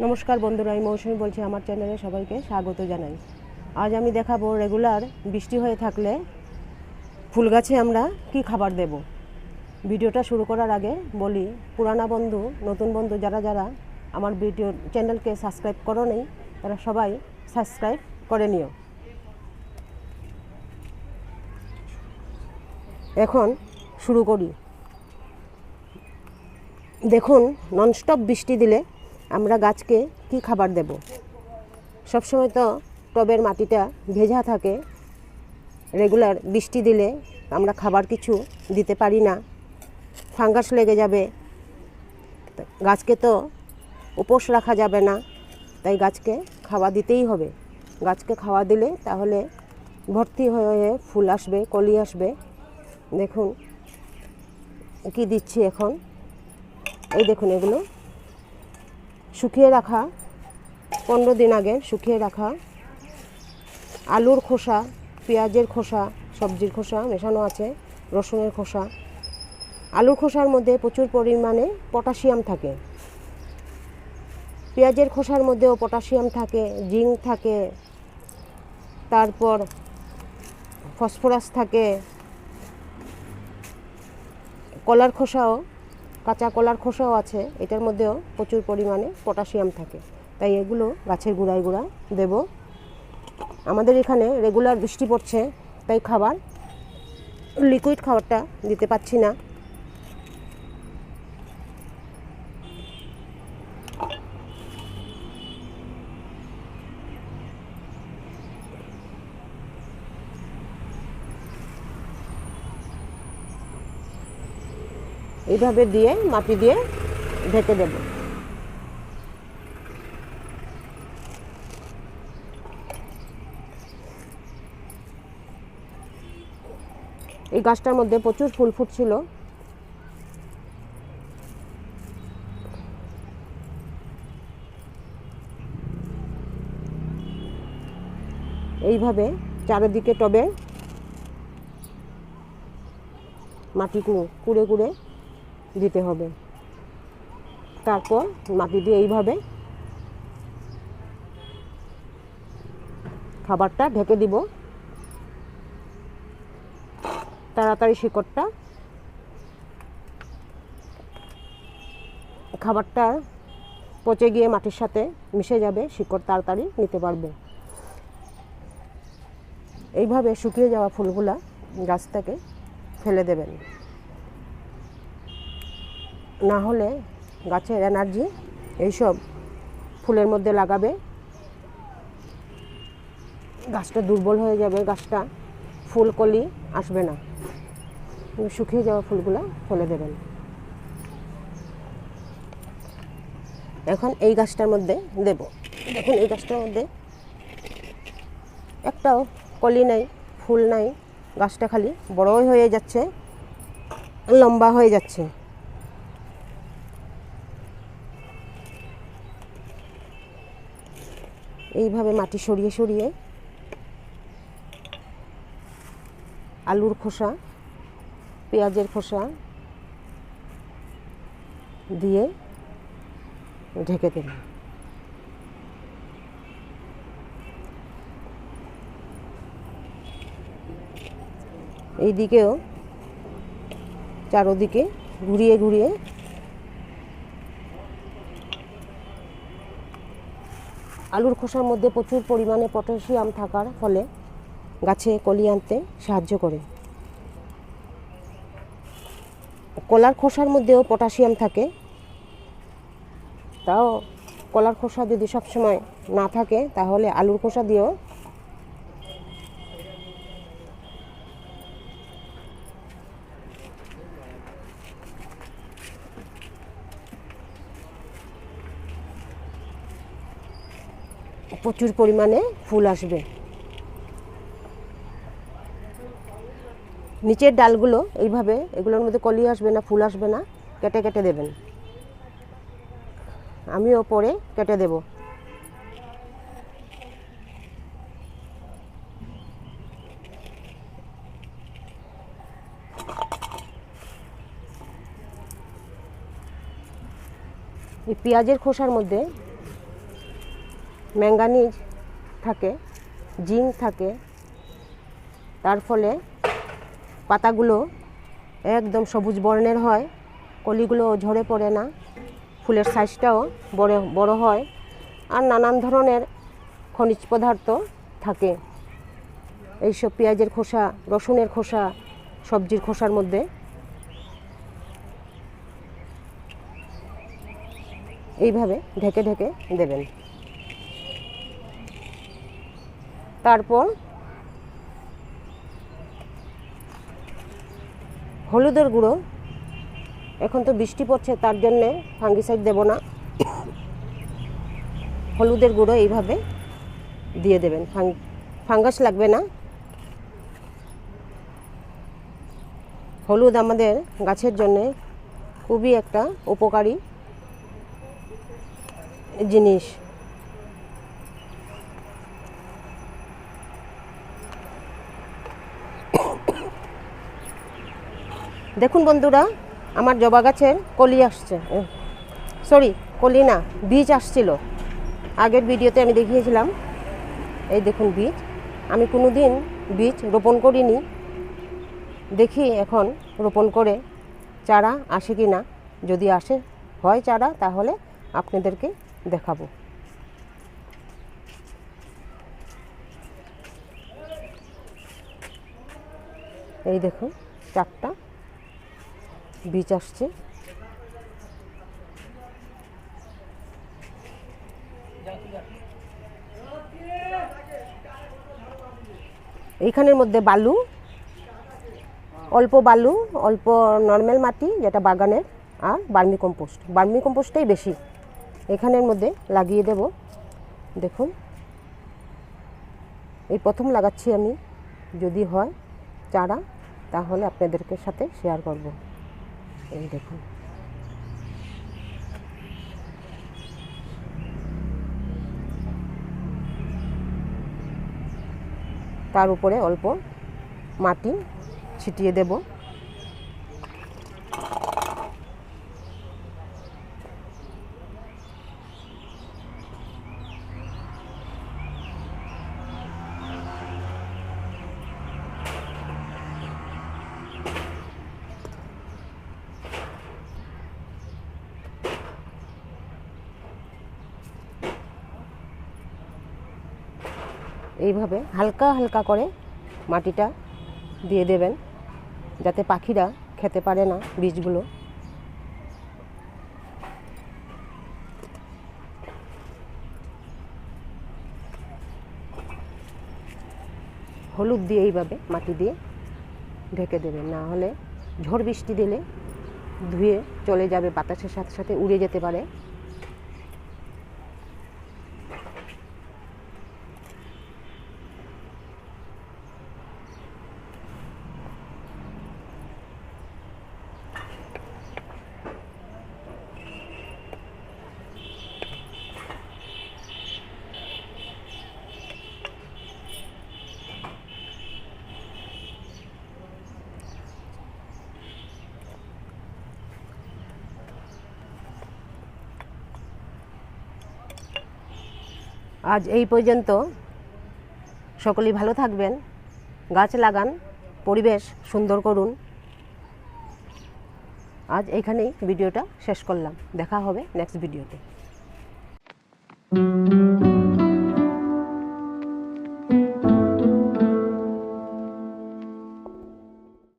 নমস্কার বন্ধুরা, আমি মৌসুমি বলছি আমার চ্যানেলে সবাইকে স্বাগত জানাই। আজ আমি দেখাবো রেগুলার বৃষ্টি হয়ে থাকলে ফুল গাছে আমরা কি খাবার দেব। ভিডিওটা শুরু করার আগে বলি, পুরানা বন্ধু, নতুন বন্ধু যারা যারা আমার ভিডিও চ্যানেলকে সাবস্ক্রাইব করো নেই, তারা সবাই সাবস্ক্রাইব করে নিও। এখন শুরু করি। দেখুন ননস্টপ বৃষ্টি দিলে আমরা গাছকে কি খাবার দেব? সবসময় তো টবের মাটিটা ভেজা থাকে। রেগুলার বৃষ্টি দিলে আমরা খাবার কিছু দিতে পারি না। ফাঙ্গাস লেগে যাবে। গাছকে তো উপোস রাখা যাবে না। তাই গাছকে খাওয়া দিতেই হবে। গাছকে খাওয়া দিলে তাহলে ভর্তি হয়ে হয়ে ফুল আসবে, কলি আসবে। দেখুন, কি দিচ্ছি এখন? এই দেখুন এগুলো। শুকিয়ে রাখা, পনেরো দিন আগে শুকিয়ে রাখা, আলুর খোসা, পেঁয়াজের খোসা, সবজির খোসা মেশানো আছে, রসুনের খোসা। আলুর খোসার মধ্যে প্রচুর পরিমাণে পটাশিয়াম থাকে। পেঁয়াজের খোসার মধ্যেও পটাশিয়াম থাকে, জিঙ্ক থাকে, তারপর ফসফরাস থাকে, কলার খোসাও। কাঁচা কলার খোসাও আছে, এটার মধ্যেও প্রচুর পরিমাণে পটাশিয়াম থাকে। তাই এগুলো গাছের গুঁড়ায় গোড়ায় দেব। আমাদের এখানে রেগুলার বৃষ্টি পড়ছে, তাই খাবার লিকুইড খাবারটা দিতে পাচ্ছি না। এইভাবে দিয়ে, মাটি দিয়ে ঢেকে দেব। এই গাছটার মধ্যে প্রচুর ফুল ফুটছিল। এইভাবে চারিদিকে টবে মাটি কুড়ে কুড়ে দিতে হবে। তারপর মাটি দিয়ে এইভাবে খাবারটা ঢেকে দিব। তাড়াতাড়ি শিকড়টা খাবারটা পচে গিয়ে মাটির সাথে মিশে যাবে, শিকড় তাড়াতাড়ি নিতে পারবে। এইভাবে শুকিয়ে যাওয়া ফুলগুলা গাছ থেকে ফেলে দেবেন। না হলে গাছের এনার্জি এইসব ফুলের মধ্যে লাগাবে। গাছটা দুর্বল হয়ে যাবে, গাছটা ফুল কলি আসবে না। শুকিয়ে যাওয়া ফুলগুলো ফেলে দেবেন এখন এই গাছটার মধ্যে দেব। দেখুন, এই গাছটার মধ্যে একটাও কলি নাই, ফুল নাই। গাছটা খালি বড়ই হয়ে যাচ্ছে, লম্বা হয়ে যাচ্ছে। এইভাবে মাটি সরিয়ে সরিয়ে। আলুর খোসা, পেঁয়াজের খোসা দিয়ে ঢেকে দেবেন এই দিকেও চারোদিকে ঘুরিয়ে ঘুরিয়ে আলুর খোসার মধ্যে প্রচুর পরিমাণে পটাশিয়াম থাকার ফলে গাছে কলি আনতে সাহায্য করে। কলার খোসার মধ্যেও পটাশিয়াম থাকে। তাও কলার খোসা যদি সবসময় না থাকে, তাহলে আলুর খোসা দিয়েও প্রচুর পরিমাণে ফুল আসবে। নিচের ডালগুলো এইভাবে, এগুলোর মধ্যে কলি আসবে না, ফুল আসবে না, কেটে কেটে দেবেন। আমিও পরে কেটে দেব। এই পেঁয়াজের খোসার মধ্যে ম্যাঙ্গানিজ থাকে, জিঙ্ক থাকে। তার ফলে পাতাগুলো একদম সবুজ বর্ণের হয়, কলিগুলো ঝরে পড়ে না, ফুলের সাইজটাও বড় বড় হয়, আর নানান ধরনের খনিজ পদার্থ থাকে। এইসব পেঁয়াজের খোসা, রসুনের খোসা, সবজির খোসার মধ্যে। এইভাবে ঢেকে ঢেকে দেবেন। তারপর হলুদের গুঁড়ো। এখন তো বৃষ্টি পড়ছে, তার জন্যে ফাঙ্গিসাইড দেব না। হলুদের গুঁড়ো এইভাবে দিয়ে দেবেন। ফাঙ্গাস লাগবে না। হলুদ আমাদের গাছের জন্য খুবই একটা উপকারী জিনিস। দেখুন বন্ধুরা, আমার জবা গাছের কলি আসছে। সরি কলি না, বীজ আসছিল। আগের ভিডিওতে আমি দেখিয়েছিলাম। এই দেখুন বীজ। আমি কোনো দিন বীজ রোপণ করিনি। দেখি এখন রোপণ করে চারা আসে কি না যদি আসে, হয় চারা, তাহলে আপনাদেরকে দেখাবো। এই দেখুন, চারটা বীজ আসছে। এইখানের মধ্যে বালু, অল্প বালু, অল্প নর্মাল মাটি, যেটা বাগানের, আর বার্মি কম্পোস্ট বার্মি কম্পোস্টটাই বেশি। এখানের মধ্যে লাগিয়ে দেব। দেখুন। এই প্রথম লাগাচ্ছি আমি। যদি হয় চারা, তাহলে আপনাদেরকে সাথে শেয়ার করব। এই দেখুন। তার উপরে অল্প মাটি ছিটিয়ে দেব। এইভাবে হালকা হালকা করে মাটিটা দিয়ে দেবেন, যাতে পাখিরা খেতে পারে না বীজগুলো হলুদ দিয়ে এইভাবে মাটি দিয়ে ঢেকে দেবেন, না হলে ঝড় বৃষ্টি দিলে ধুয়ে চলে যাবে, বাতাসের সাথে সাথে উড়ে যেতে পারে। আজ এই পর্যন্ত সকলেই ভালো থাকবেন, গাছ লাগান, পরিবেশ সুন্দর করুন। আজ এখানেই ভিডিওটা শেষ করলাম। দেখা হবে নেক্সট ভিডিওতে।